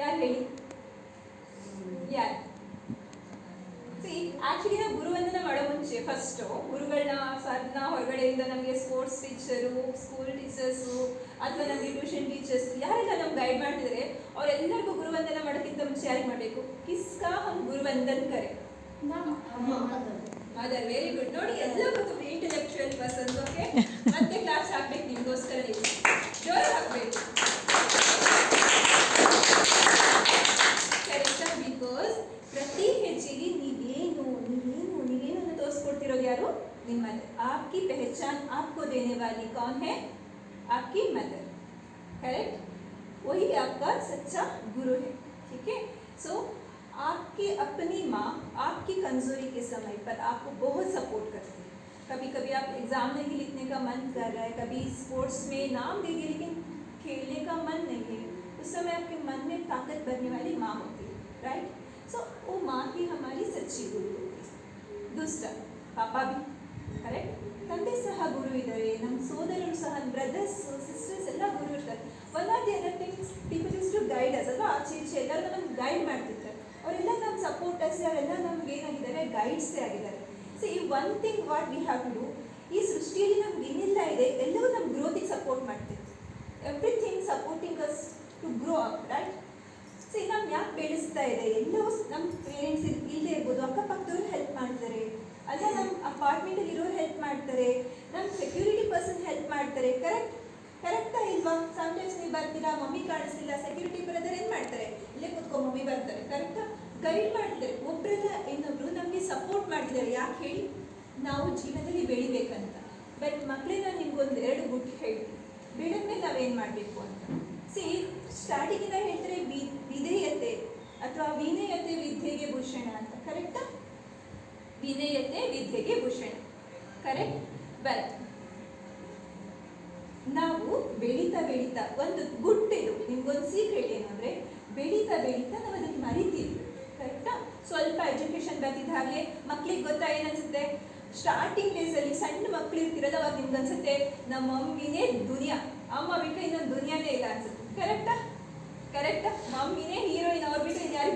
ಯಾರು ಹೇಳಿ? ಯಾರು? ಸಿ ಆಕ್ಚುಲಿ ನಾವು ಗುರುವಂದನ ಮಾಡೋ ಮುಂಚೆ ಫಸ್ಟು ಗುರುಗಳನ್ನ ಸರ್ನ ಹೊರಗಡೆಯಿಂದ ನಮಗೆ ಸ್ಪೋರ್ಟ್ಸ್ ಟೀಚರು ಸ್ಕೂಲ್ ಟೀಚರ್ಸು ಅಥವಾ ನಮಗೆ ಟ್ಯೂಷನ್ ಟೀಚರ್ಸ್ ಯಾರೆಲ್ಲ ನಮ್ಗೆ ಗೈಡ್ ಮಾಡ್ತಿದ್ದಾರೆ ಅವರೆಲ್ಲರಿಗೂ ಗುರುವಂದನ ಮಾಡೋಕ್ಕಿಂತ ಮುಂಚೆ ಯಾರಿಗೆ ಮಾಡಬೇಕು? ಕಿಸ್ಕಾ ಹಮ್ ಗುರುವಂದನ್ ಕರೆ. ಮದರ್ ವೆರಿ ಗುಡ್ ನೋಡಿ ಎಲ್ಲ ಗೊತ್ತು ಇಂಟೆಲೆಕ್ಚುಯಲ್ ಪರ್ಸನ್ಸ್ ಓಕೆ ಮತ್ತೆ है आपकी मदर। करेक्ट वही आपका सच्चा गुरु है, ठीक है? सो आपकी अपनी माँ, आपकी कमज़ोरी के समय पर आपको बहुत सपोर्ट करती है। कभी कभी आप एग्ज़ाम नहीं लिखने का मन कर रहा है, कभी स्पोर्ट्स में नाम देंगे लेकिन खेलने का मन नहीं है, उस समय आपके मन में ताकत भरने वाली माँ होती है राइट सो वो माँ ही हमारी सच्ची गुरु होती है। दूसरा, पापा भी करेक्ट ಗುರು ಇದ್ದಾರೆ ನಮ್ಮ ಸೋದರರು ಸಹ ಬ್ರದರ್ಸ್ ಸಿಸ್ಟರ್ಸ್ ಎಲ್ಲ ಗುರು ಇರ್ತಾರೆ. One are the other things people is to guide us ಅಲ್ವಾ? ಆಚೆ ಈಚೆ ಎಲ್ಲರೂ ನಮ್ಗೆ ಗೈಡ್ ಮಾಡ್ತಿರ್ತಾರೆ. ಅವರೆಲ್ಲ ನಮ್ಮ ಸಪೋರ್ಟರ್ಸ್ ಅವರೆಲ್ಲ ನಮ್ಗೆ ಏನಾಗಿದ್ದಾರೆ? ಗೈಡ್ಸೇ ಆಗಿದ್ದಾರೆ. ಸೊ ಈ one thing what we have to do ಈ ಸೃಷ್ಟಿಯಲ್ಲಿ ನಮ್ಗೆ ಏನೆಲ್ಲ ಇದೆ, ಎಲ್ಲವೂ ನಮ್ಮ ಗ್ರೋತಿಗೆ ಸಪೋರ್ಟ್ ಮಾಡ್ತಿತ್ತು everything supporting us to grow up right see ನಮ್ಮ ಯಾಕೆ ಬೆಳೆಸ್ತಾ ಇದೆ? ಎಲ್ಲವೂ ನಮ್ಮ ಪೇರೆಂಟ್ಸ್ ಇಲ್ಲದೆ ಇರ್ಬೋದು, ಅಕ್ಕಪಕ್ಕದವ್ರು ಹೆಲ್ಪ್ ಮಾಡ್ತಾರೆ. ಅಲ್ಲ ನಮ್ಮ ಅಪಾರ್ಟ್ಮೆಂಟಲ್ಲಿ ಹೆಲ್ಪ್ ಮಾಡ್ತಾರೆ ನಮ್ಮ ಸೆಕ್ಯೂರಿಟಿ ಪರ್ಸನ್ ಹೆಲ್ಪ್ ಮಾಡ್ತಾರೆ. ಕರೆಕ್ಟ್ ಕರೆಕ್ಟಾ ಇಲ್ವಾ? ಸಮ್ಟೈಮ್ಸ್ ನೀವು ಬರ್ತೀರಾ, ಮಮ್ಮಿ ಕಾಣಿಸ್ತಿಲ್ಲ ಸೆಕ್ಯೂರಿಟಿ ಬ್ರದರ್ ಏನು ಮಾಡ್ತಾರೆ? ಇಲ್ಲೇ ಕೂತ್ಕೊ ಮಮ್ಮಿ ಬರ್ತಾರೆ. ಕರೆಕ್ಟಾ ಗೈಡ್ ಮಾಡ್ತಾರೆ. ಒಬ್ಬರೆಲ್ಲ ಇನ್ನೊಬ್ರು ನಮಗೆ ಸಪೋರ್ಟ್ ಮಾಡ್ತಿದ್ದಾರೆ ಯಾಕೆ ಹೇಳಿ? ನಾವು ಜೀವನದಲ್ಲಿ ಬೆಳಿಬೇಕಂತ. ಬಟ್ ಮಕ್ಕಳೇ ನಾನು ನಿಮ್ಗೊಂದು ಎರಡು ಗುಡ್ ಹೇಳ್ತೀನಿ. ಬೆಳೆದ್ಮೇಲೆ ನಾವೇನು ಮಾಡಬೇಕು ಅಂತ? ಸಿ ಸ್ಟಾರ್ಟಿಂಗಿಂದ ಹೇಳ್ತಾರೆ ವಿ ವಿಧೇಯತೆ ಅಥವಾ ವಿನಯತೆ ವಿದ್ಯೆಗೆ ಭೂಷಣ ಅಂತ. ಕರೆಕ್ಟಾ ವಿನಯತೆ ವಿದ್ಯೆಗೆ ಭೂಷಣ. ಕರೆಕ್ಟ್ ವೆಲ್ ನಾವು ಬೆಳೀತಾ ಬೆಳೀತಾ ಒಂದು ಗುಡ್ ಇದು. ನಿಮ್ಗೊಂದು ಸೀಕ್ರೆಟ್ ಏನು ಅಂದರೆ ಬೆಳೀತಾ ಬೆಳೀತಾ ನಾವು ಅದನ್ನು ಮರಿತೀವಿ. ಕರೆಕ್ಟಾ ಸ್ವಲ್ಪ ಎಜುಕೇಶನ್ ಬಂದಿದ್ದಾಗಲೇ ಮಕ್ಳಿಗೆ ಗೊತ್ತಾ ಏನನ್ಸುತ್ತೆ? ಸ್ಟಾರ್ಟಿಂಗ್ ಡೇಸಲ್ಲಿ ಸಣ್ಣ ಮಕ್ಳು ಇರ್ತಿರಲ್ಲ ಅವಾಗ ನಿಮ್ಗೆ ಅನ್ಸುತ್ತೆ, ನಮ್ಮ ಮಮ್ಮಿನೇ ದುನಿಯಾ. ಅಮ್ಮ ಬಿಟ್ಟರೆ ಇನ್ನೊಂದು ದುನಿಯಾನೇ ಇಲ್ಲ ಅನ್ಸುತ್ತೆ. ಕರೆಕ್ಟಾ ಕರೆಕ್ಟಾ ಮಮ್ಮಿನೇ ಹೀರೋಯಿನ್ ಅವ್ರು ಬಿಟ್ಟರೆ ಯಾರು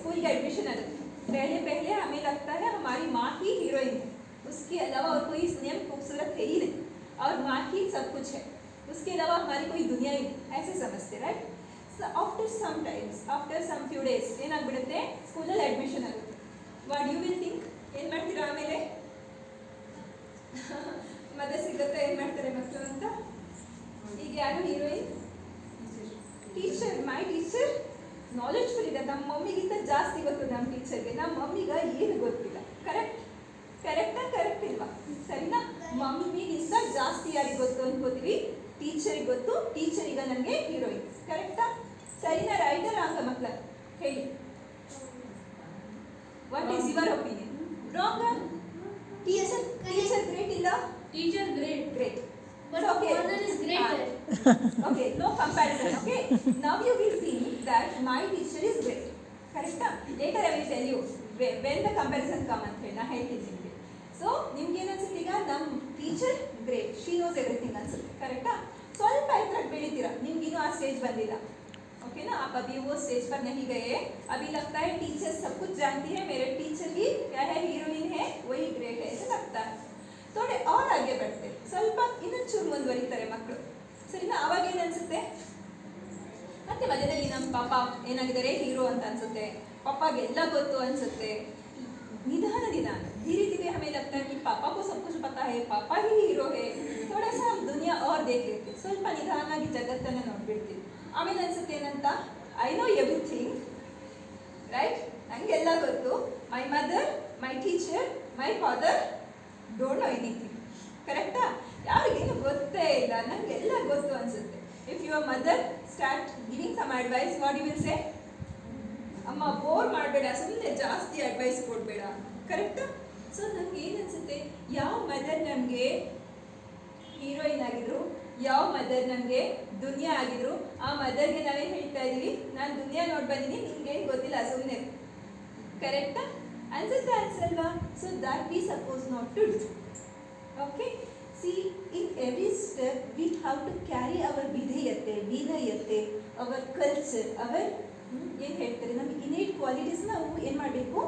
स्कूल के एडमिशन आते पहले पहले हमें लगता है हमारी माँ ही हीरोइन है उसके अलावा और कोई इस दुनिया में खूबसूरत है ही नहीं और माँ ही सब कुछ है उसके अलावा हमारी कोई दुनिया ही नहीं ऐसे समझते right after some times after some few days ಏನಾಗ್ಬಿಡುತ್ತೆ ಸ್ಕೂಲಲ್ಲಿ ಅಡ್ಮಿಷನ್ ಆಗುತ್ತೆ ವಾಟ್ ಯು ವಿಲ್ ಥಿಂಕ್ ಏನು ಮಾಡ್ತೀರಾ ಆಮೇಲೆ ಮತ್ತೆ ಸಿಗುತ್ತೆ ಏನು ಮಾಡ್ತಾರೆ ಮಕ್ಕಳು ಅಂತ ಈಗ ಯಾರು heroine teacher my teacher knowledgeful ಇದೆ. ನಮ್ಮ ಮಮ್ಮಿಗಿಂತ ಜಾಸ್ತಿ ಗೊತ್ತು ನಮ್ಮ ಟೀಚರ್ಗೆ ನಮ್ಮ ಮಮ್ಮಿಗೆ ಏನು ಗೊತ್ತಿಲ್ಲ. ಕರೆಕ್ಟ್ ಕರೆಕ್ಟಾ ಕರೆಕ್ಟ್ ಇಲ್ವಾ? ಸರಿನಾ? ಮಮ್ಮಿಗಿಂತ ಜಾಸ್ತಿ ಯಾರಿಗೆ ಗೊತ್ತು ಅನ್ಕೋತೀವಿ? ಟೀಚರಿಗೆ ಗೊತ್ತು. ಟೀಚರ್ ಈಗ ನನಗೆ ಹೀರೋಯಿನ್ ಕರೆಕ್ಟಾ ಸರಿನಾ? ರೈಟರ್ ರಾಂಗ ಮಕ್ಕಳ ಹೇಳಿ. What is your opinion wrong teacher teacher great ಇಲ್ಲ? Teacher great great but okay okay no comparison okay now you will see that my teacher is great. Correct? Later I will tell you whe- when the comparison come ಅಂತ ಹೇಳಿ ನಾ ಹೇಳ್ತೀನಿ ನಿಮಗೆ so ನಿಮ್ಗೆ ಏನು ಅನ್ಸುತ್ತೆ ಈಗ ನಮ್ಮ teacher great she knows everything ಅನ್ಸುತ್ತೆ ಕರೆಕ್ಟಾ ಸ್ವಲ್ಪ ಎತ್ತರಕ್ಕೆ ಬೆಳಿತೀರಾ ನಿಮ್ಗಿನ್ನೂ ಆ ಸ್ಟೇಜ್ ಬಂದಿಲ್ಲ ओके ना आप अभी वो स्टेज पर नहीं गए अभी लगता है टीचर सब कुछ जानती है मेरे टीचर ही क्या है हीरोइन है वही ग्रेट है ऐसा लगता है ಥೋಡೆ ಅವ್ರು ಹಾಗೆ ಬರ್ತಾರೆ ಸ್ವಲ್ಪ ಇನ್ನೊಂಚೂರು ಮುಂದುವರಿತಾರೆ ಮಕ್ಕಳು ಸರಿನಾ ಅವಾಗ ಏನು ಅನ್ಸುತ್ತೆ ಮತ್ತೆ ಮಧ್ಯದಲ್ಲಿ ನಮ್ಮ ಪಾಪ ಏನಾಗಿದ್ದಾರೆ ಹೀರೋ ಅಂತ ಅನ್ಸುತ್ತೆ ಪಾಪಾಗೆ ಎಲ್ಲ ಗೊತ್ತು ಅನ್ಸುತ್ತೆ निधान निधान धीरे धीरे हमें लगता है कि पापा को सब कुछ पता है पापा ही हीरो है थोड़ा सा हम दुनिया और देख लेते ಸ್ವಲ್ಪ ನಿಧಾನಾಗಿ ಜಗತ್ತನ್ನು ನೋಡ್ಬಿಡ್ತೀವಿ ಆಮೇಲೆ ಅನ್ಸುತ್ತೆ ಏನಂತ ಐ ನೋ ಎವ್ರಿಥಿಂಗ್ ರೈಟ್ ನನಗೆಲ್ಲ ಗೊತ್ತು my mother my teacher my father don't know anything ಕರೆಕ್ಟಾ ಯಾರಿಗೇನು ಗೊತ್ತೇ ಇಲ್ಲ ನನಗೆಲ್ಲ ಗೊತ್ತು ಅನ್ಸುತ್ತೆ if your mother start giving some advice what you will say ಅಮ್ಮ ಬೋರ್ ಮಾಡಬೇಡ ಸುಮ್ಮನೆ ಜಾಸ್ತಿ ಅಡ್ವೈಸ್ ಕೊಡಬೇಡ. ಕರೆಕ್ಟಾ ಸೊ ನಮ್ಗೆ ಏನು ಅನಿಸುತ್ತೆ? ಯಾವ ಮದರ್ ನಮಗೆ ಹೀರೋಯಿನ್ ಆಗಿದ್ರು, ಯಾವ ಮದರ್ ನಮಗೆ ದುನಿಯಾ ಆಗಿದ್ರು, ಆ ಮದರ್ಗೆ ನಾವೇನು ಹೇಳ್ತಾ ಇದ್ದೀವಿ ನಾನು ದುನಿಯಾ ನೋಡಿ ಬಂದೀನಿ ನಿಮ್ಗೇನು ಗೊತ್ತಿಲ್ಲ ಸುಮ್ಮನೆ ಕರೆಕ್ಟಾ ಅನ್ಸುತ್ತೆ ಅನ್ಸಲ್ವಾ? So that we suppose not to do okay See, in every step we have to carry our vidhayate, vinayate, hour culture ಅವರ್ ಏನು ಹೇಳ್ತಾರೆ? ನಮ್ಮ ಇನೇಟ್ ಕ್ವಾಲಿಟೀಸ್ ನಾವು ಏನು ಮಾಡಬೇಕು?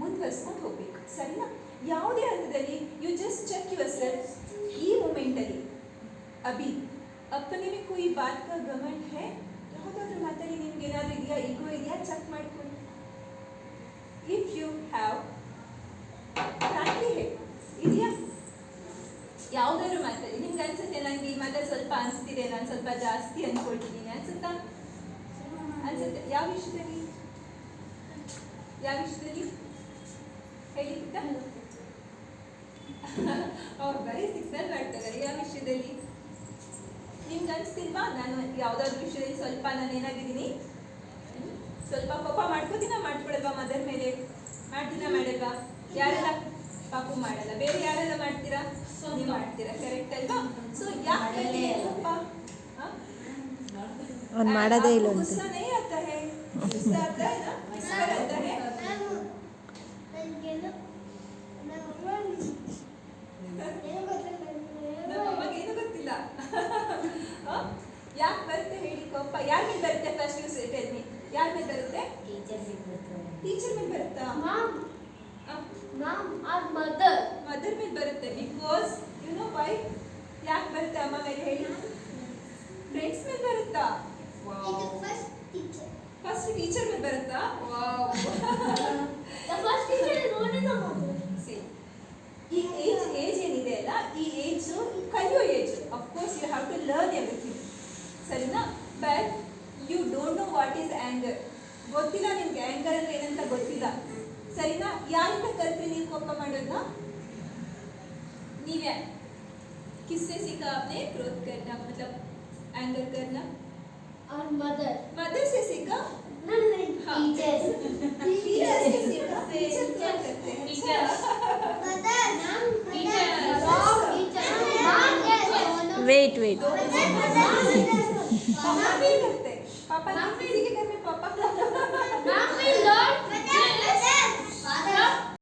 ಮುಂದುವರಿಸ್ಕೊಂಡು ಹೋಗ್ಬೇಕು. ಸರಿನಾ? ಯಾವುದೇ ಹಂತದಲ್ಲಿ you just check yourself ಈ ಮೂಮೆಂಟಲ್ಲಿ ಅಭಿ ಅಪ್ಪನೇ ಈ ಬಾತ್ ಕಾ ಗಮನ್ ಹೇ? ಯಾವುದಾದ್ರೂ ಮಾತಲ್ಲಿ ನಿಮ್ಗೆ ಏನಾದರೂ ಇದೆಯಾ? ಈಗೋ ಇದೆಯಾ? ಚೆಕ್ ಮಾಡ್ಕೊಂಡು. ಇಫ್ ಯು ಹ್ಯಾವ್ ಅನಿಸ್ತಿದೆ ನಾನು ಸ್ವಲ್ಪ ಜಾಸ್ತಿ ಅನ್ಕೊಳ್ತಿದ್ದೀನಿ ಅನ್ಸುತ್ತಾ? ಅನ್ಸುತ್ತೆ. ಯಾವ ವಿಷಯದಲ್ಲಿ? ಯಾವ ವಿಷಯದಲ್ಲಿ? ಹೇಳಿ. ಅವ್ರು ಬರೀ ಸಿಗ್ನಲ್ ಮಾಡ್ತಾರೆ ಯಾವ ವಿಷಯದಲ್ಲಿ? ನಿಮ್ಗೆ ಅನಿಸ್ತಿಲ್ವಾ? ನಾನು ಯಾವುದಾದ್ರು ವಿಷಯದಲ್ಲಿ ಸ್ವಲ್ಪ ನಾನು ಏನಾಗಿದ್ದೀನಿ? ಸ್ವಲ್ಪ ಕೋಪ ಮಾಡ್ಕೋತೀನ ಮಾಡ್ಕೊಳಲ್ವಾ ಮದರ್ ಮೇಲೆ? ಮಾಡ್ತೀನ ಮಾಡಲ್ವಾ? ಯಾರೆಲ್ಲ ಪಾಪು ಮಾಡಲ್ಲ. ಬೇರೆ ಯಾರೆಲ್ಲ ಮಾಡ್ತೀರಾ? ನೀವು ಮಾಡ್ತೀರಾ? ಕರೆಕ್ಟ್ ಅಲ್ವಾ? ಸೊ ಯಾಕೆ ಅವ್ನು ಮಾಡೋದೇ ಇಲ್ಲ ನಮ್ಮಮ್ಮಗೇನು ಗೊತ್ತಿಲ್ಲ. ಯಾಕೆ ಬರುತ್ತೆ ಹೇಳಿ ಕೋಪ? ಯಾರ ಬರುತ್ತೆ ಫಸ್ಟ್ ನೀವು ಟೆಲ್ ಮಿ ಯಾರ ಮೇಲೆ ಬರುತ್ತೆ? ಟೀಚರ್ ಮೇಲೆ ಬರುತ್ತಾ. ಮದರ್ ಮದರ್ ಮೇಲೆ ಬರುತ್ತೆ ಬಿಕಾಸ್ ಯು ನೋ ವೈ ಯಾಕೆ ಬರುತ್ತೆ ಅಮ್ಮ ಮೇಲೆ ಹೇಳಿ? ಫ್ರೆಂಡ್ಸ್ ಮೇಲೆ ಬರುತ್ತಾ? ಫಸ್ಟ್ ಟೀಚರ್ ಮೇಲೆ ಬರುತ್ತಾ? ವಾವ್ ಸಿ ಈ ಏಜ್ ಏಜ್ ಏನಿದೆ ಅಲ್ಲ ಈ ಏಜ್ ಕಲಿಯೋ age of course you have to learn everything ಸರಿನಾ? But you don't know what is anger ಗೊತ್ತಿಲ್ಲ ನಿಮ್ಗೆ ಆ್ಯಂಗರ್ ಅಂದ್ರೆ ಏನಂತ ಗೊತ್ತಿಲ್ಲ. ಸರಿನಾ ಯಾರಿಂದ ಕಲ್ತ್ರಿ ನೀವು ಕೋಪ ಮಾಡೋದನ್ನ ನೀವ್ಯಾ किससे सीखा आपने क्रोध करना मतलब एंगर करना मदर से सीखा टीचर से सीखा टीचर क्या करते हैं ವೇಟ್ ವೇಟ್ पापा भी करते हैं पापा किसी के घर में पापा